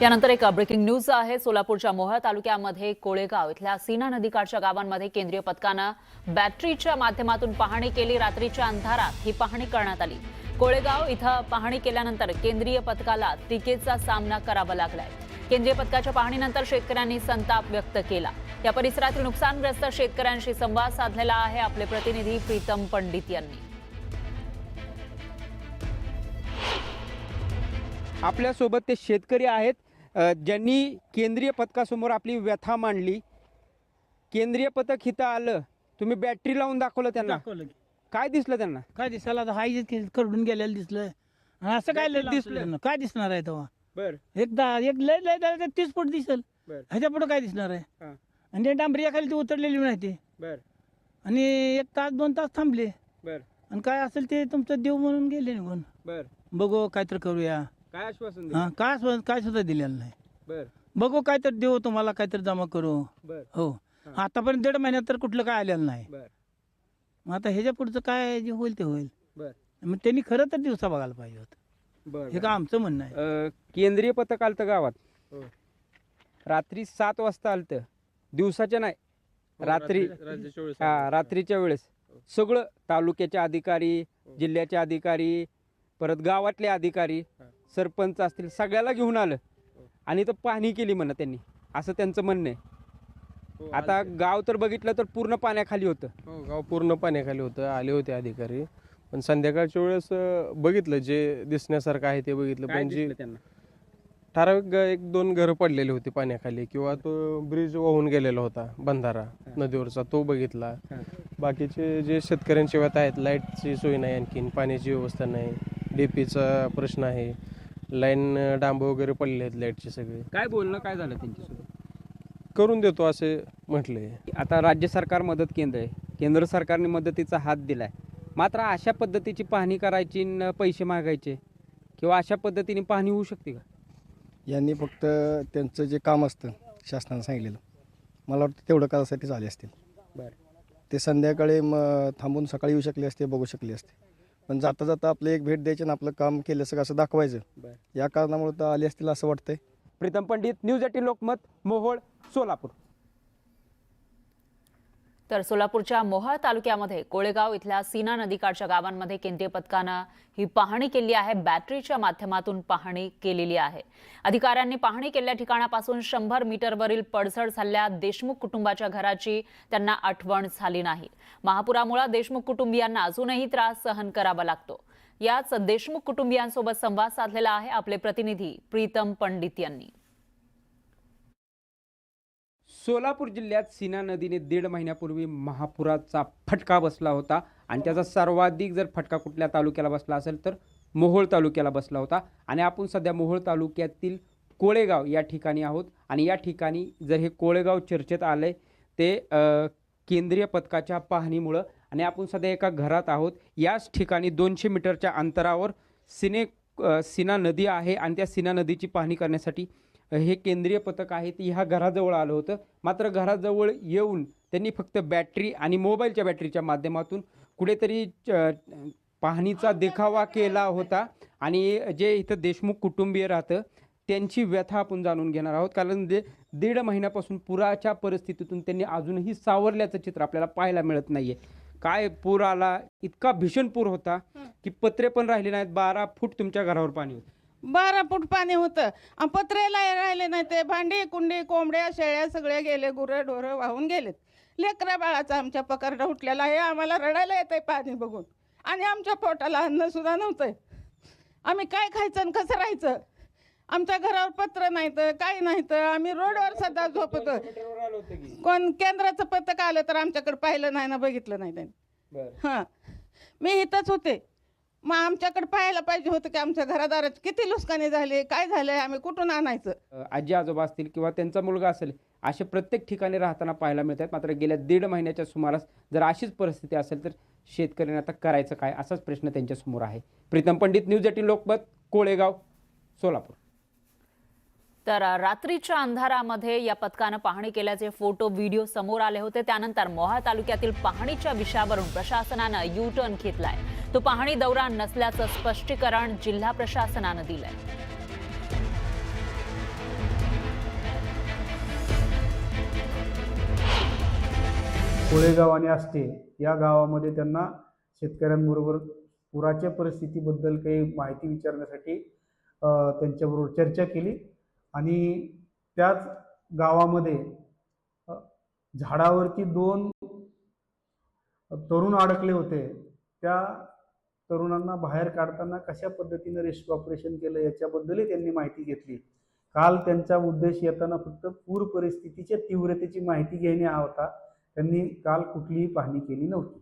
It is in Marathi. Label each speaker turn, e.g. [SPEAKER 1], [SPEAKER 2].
[SPEAKER 1] यानंतर एक ब्रेकिंग न्यूज आहे. सोलापूरच्या मोहळ तालुक्यामध्ये कोळेगाव इथल्या सीना नदीकाठच्या गावांमध्ये केंद्रीय पथकानं बॅटरीच्या माध्यमातून पाहणी केली. रात्रीच्या अंधारात ही पाहणी करण्यात आली. कोळेगाव इथं पाहणी केल्यानंतर केंद्रीय पथकाला टीकेचा सामना करावा लागलाय. केंद्रीय पथकाच्या पाहणीनंतर शेतकऱ्यांनी संताप व्यक्त केला. या परिसरातील नुकसानग्रस्त शेतकऱ्यांशी संवाद साधलेला आहे आपले प्रतिनिधी प्रीतम पंडित यांनी.
[SPEAKER 2] आपल्यासोबत ते शेतकरी आहेत. ज्यांनी केंद्रीय पथकासमोर आपली व्यथा मांडली केंद्रीय पथक इथं आलं तुम्ही बॅटरी लावून दाखवलं त्यांना?
[SPEAKER 3] दाखवलं की.
[SPEAKER 2] काय दिसलं त्यांना?
[SPEAKER 3] काय दिसायला आता हाय जे करडून गेलेलं दिसलं. आणि असं काय लय
[SPEAKER 2] दिसलं?
[SPEAKER 3] दिसलं काय दिसणार आहे तेव्हा?
[SPEAKER 2] बर.
[SPEAKER 3] एकदा एक लय लय झालं तर तीस फूट दिसल.
[SPEAKER 2] बर.
[SPEAKER 3] ह्याच्या पुढे काय दिसणार आहे?
[SPEAKER 2] हा.
[SPEAKER 3] आणि ते डांबरी खाली ती उतरलेली नाही ती.
[SPEAKER 2] बर.
[SPEAKER 3] आणि एक तास दोन तास थांबले.
[SPEAKER 2] बर.
[SPEAKER 3] आणि काय असेल ते तुमचं देव म्हणून गेले निघून.
[SPEAKER 2] बर.
[SPEAKER 3] बघू काय तर करूया.
[SPEAKER 2] काय आश्वासन दिलं?
[SPEAKER 3] हा काय सु- काय सुद्धा दिलेलं नाही.
[SPEAKER 2] बर.
[SPEAKER 3] बघू काय तर देऊ तुम्हाला काय तर जमा करू.
[SPEAKER 2] बर.
[SPEAKER 3] हो.
[SPEAKER 2] हा.
[SPEAKER 3] आतापर्यंत दीड महिन्यात तर कुठलं काय आलेलं नाही.
[SPEAKER 2] बर.
[SPEAKER 3] मग आता ह्याच्या पुढचं काय जे होईल ते होईल.
[SPEAKER 2] बर.
[SPEAKER 3] मग त्यांनी खरं तर दिवसा बघायला पाहिजे होतं.
[SPEAKER 2] बर.
[SPEAKER 3] हे का आमचं म्हणणं आहे?
[SPEAKER 2] अ, केंद्रीय पथक आलतं गावात. रात्री सात वाजता आलतं. दिवसाच्या नाही. रात्री हा रात्रीच्या वेळेस. सगळं तालुक्याचे अधिकारी जिल्ह्याचे अधिकारी परत गावातले अधिकारी सरपंच असतील सगळ्याला घेऊन आलं. आणि इथं पाहणी केली म्हणा त्यांनी. असं त्यांचं म्हणणं आहे. आता गाव तर बघितलं तर पूर्ण पाण्याखाली होतं.
[SPEAKER 4] हो गाव पूर्ण पाण्याखाली होतं. आले होते अधिकारी. पण संध्याकाळच्या वेळेस अं, बघितलं जे दिसण्यासारखं आहे ते बघितलं.
[SPEAKER 2] काय
[SPEAKER 4] पण जी
[SPEAKER 2] दिसलं त्यांना?
[SPEAKER 4] ठराविक ग- एक दोन घरं पडलेली होती पाण्याखाली. किंवा तो ब्रिज वाहून गेलेला होता बंधारा नदीवरचा. तो बघितला.
[SPEAKER 2] हा.
[SPEAKER 4] बाकीचे जे शेतकऱ्यांची व्यथा आहेत लाईटची सोय नाही आणखीन. पाण्याची व्यवस्था नाही. डीपीचा प्रश्न आहे. लाईन डांब वगैरे पडले आहेत लाईटचे सगळे.
[SPEAKER 2] काय बोलणं काय झालं त्यांच्यासोबत?
[SPEAKER 4] करून देतो असे म्हटले.
[SPEAKER 2] आता राज्य सरकार मदत केंद्र आहे. केंद्र सरकारने मदतीचा हात दिलाय. मात्र अशा पद्धतीची पाहणी करायची न पैसे मागायचे किंवा अशा पद्धतीने पाहणी होऊ शकते का?
[SPEAKER 5] यांनी फक्त त्यांचं जे काम असतं शासनानं सांगितलेलं मला वाटतं तेवढं करायसाठीच आले असतील.
[SPEAKER 2] बरं.
[SPEAKER 5] ते संध्याकाळी मग थांबून सकाळी येऊ शकले असते बघू शकले असते. पण जाता जाता आपलं एक भेट द्यायची आणि आपलं काम केलं सगळं असं दाखवायचं.
[SPEAKER 2] बरं.
[SPEAKER 5] या कारणामुळे तर आले असतील असं वाटतंय.
[SPEAKER 2] Pritam Pandit news eighteen Lokmat Mohol Solapur.
[SPEAKER 1] तर सोलापूरच्या मोहाळ तालुक्यामध्ये कोळेगाव इथल्या सीना नदीकाठच्या गावांमध्ये केंद्रीय पथकानं ही पाहणी केली आहे. बॅटरीच्या माध्यमातून पाहणी केलेली आहे. अधिकाऱ्यांनी पाहणी केलेल्या ठिकाणापासून शंभर मीटरवरील पडझड झालेल्या देशमुख कुटुंबाच्या घराची त्यांना आठवण झाली नाही. महापुरामुळे देशमुख कुटुंबियांना अजूनही त्रास सहन करावा लागतो. याच देशमुख कुटुंबियांसोबत संवाद साधलेला आहे आपले प्रतिनिधी प्रीतम पंडित यांनी.
[SPEAKER 2] सोलापूर जिल्ह्यात सीना नदीने दीड महिन्यापूर्वी महापुराचा फटका बसला होता. आणि त्याचा सर्वाधिक जर फटका कुठल्या तालुक्याला बसला असेल तर मोहोळ तालुक्याला बसला होता. आणि आपण सध्या मोहोळ तालुक्यातील कोळेगाव या ठिकाणी आहोत. आणि या ठिकाणी जर हे कोळेगाव चर्चेत आले ते केंद्रीय पथकाच्या पाहणीमुळं आणि आपण सध्या एका घरात आहोत. याच ठिकाणी दोनशे मीटरच्या अंतरावर सिने सिना सीना नदी आहे. आणि त्या सीना नदीची पाहणी करण्यासाठी हे केंद्रीय पथक आहे ते ह्या घराजवळ आलं होतं. मात्र घराजवळ येऊन त्यांनी फक्त बॅटरी आणि मोबाईलच्या बॅटरीच्या माध्यमातून कुठेतरी च- पाहणीचा देखावा केला होता. आणि जे इथं देशमुख कुटुंबीय राहतं त्यांची व्यथा आपण जाणून घेणार आहोत. कारण जे दीड महिन्यापासून पुराच्या परिस्थितीतून त्यांनी अजूनही सावरल्याचं चित्र आपल्याला पाहायला मिळत नाहीये. काय पूर आला इतका भीषण पूर होता की पत्रे पण राहिले नाहीत. बारा फूट तुमच्या घरावर पाणी होतं.
[SPEAKER 6] बारा फूट पाणी होतं. आणि पत्रेला राहिले नाही ते. भांडी कुंडी कोंबड्या शेळ्या सगळ्या गेले गुरं ढोरं वाहून गेलेत. लेकरा बाळाचा आमच्या पकारडा उठलेला आहे. आम्हाला रडायला येतंय पाणी बघून. आणि आमच्या पोटाला अन्न सुद्धा नव्हतंय. आम्ही काय खायचं आणि कसं राहायचं? आमच्या घरावर पत्र नाही तर काही नाही तर आम्ही रोडवर सध्या झोपतो. कोण केंद्राचं पथक आलं तर आमच्याकडे पाहिलं नाही ना बघितलं नाही त्यांनी. हां. मी इथंच होते. मग आमच्याकडे पाहायला पाहिजे होतं की आमच्या घरादारात किती नुकसानी झाली काय झालंय आम्ही कुठून आणायचं?
[SPEAKER 2] आजी आजोबा असतील किंवा त्यांचा मुलगा असेल असे प्रत्येक ठिकाणी राहताना पाहायला मिळतात. मात्र गेल्या दीड महिन्याच्या सुमारास जर अशीच परिस्थिती असेल तर शेतकऱ्यांना आता करायचं काय असाच प्रश्न त्यांच्यासमोर आहे. Pritam Pandit news eighteen Lokmat Kolegaon Solapur.
[SPEAKER 1] तर रात्रीच्या अंधारामध्ये या पथकानं पाहणी केल्याचे फोटो व्हिडिओ समोर आले होते. त्यानंतर मोहा तालुक्यातील पाहणीच्या विषयावरून प्रशासनानं यू टर्न घेतलाय. तो पाहणी दौरा नसल्याचं स्पष्टीकरण जिल्हा प्रशासनानं दिलंय.
[SPEAKER 7] कोळेगाव आणि असते या गावामध्ये त्यांना शेतकऱ्यांबरोबर पुराच्या परिस्थितीबद्दल काही माहिती विचारण्यासाठी त्यांच्याबरोबर चर्चा केली. आणि त्याच गावामध्ये झाडावरती दोन तरुण अडकले होते. त्या तरुणांना बाहेर काढताना कशा पद्धतीनं रेस्क्यू ऑपरेशन केलं याच्याबद्दलही त्यांनी माहिती घेतली. काल त्यांचा उद्देश येताना फक्त पूर परिस्थितीच्या तीव्रतेची माहिती घेणे हा होता. त्यांनी काल कुठलीही पाहणी केली नव्हती.